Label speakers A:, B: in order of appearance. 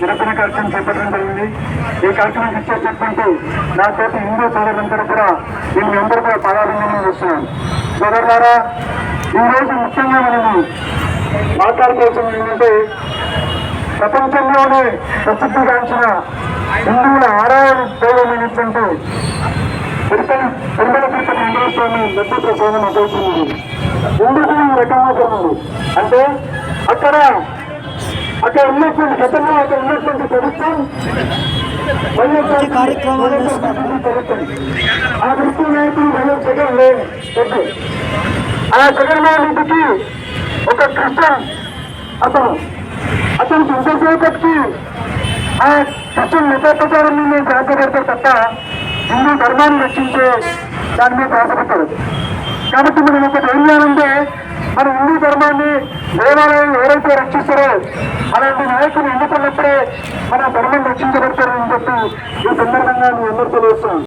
A: నిరసన కార్యక్రమం చేపట్టడం జరిగింది. ఈ కార్యక్రమం ఇచ్చేటటువంటి నా తోటి హిందూ సోదరులందరూ కూడా దీన్ని అందరూ కూడా పాదాభినందన చేస్తున్నాను. సోదరులారా ఈ రోజు ముఖ్యంగా మనము మాట్లాడుకోవాల్సింది ఏంటంటే ప్రపంచంలోనే ప్రసిద్ధిగాంచిన హిందువుల ఆరాధన దైవమైనటువంటి తిరుపతి తిరుమల తిరుపతి వెంకటేశ్వర స్వామి లడ్డు ప్రసాదం అదవుతుంది ఎందుకు ఈ రకంగా జరిగింది? అంటే అక్కడ అక్కడ ఉన్నటువంటి గతంలో అక్కడ ఉన్నటువంటి ప్రభుత్వం ఆ ప్రభుత్వ నాయకులు వైఎస్ జగన్ లేదు. ఆ జగన్మోహన్ రెడ్డికి ఒక క్రిస్టియన్ అతను. అతనికి ఇంతసేపటికి ఆ ప్రచారం మీద శ్రద్ధ పెడతారు తప్ప హిందూ ధర్మాన్ని రక్షించే దాని మీద ఆశపడతారు కాబట్టి మనం ఒక హిందూ ధర్మాన్ని ఎవరైతే రక్షిస్తారో? అలాంటి నాయకులు ఎన్నుకున్నప్పుడే మన ధర్మం రక్షించబడతారని చెప్పి ఈ సందర్భంగా మీ అందరికీ తెలియజేస్తాను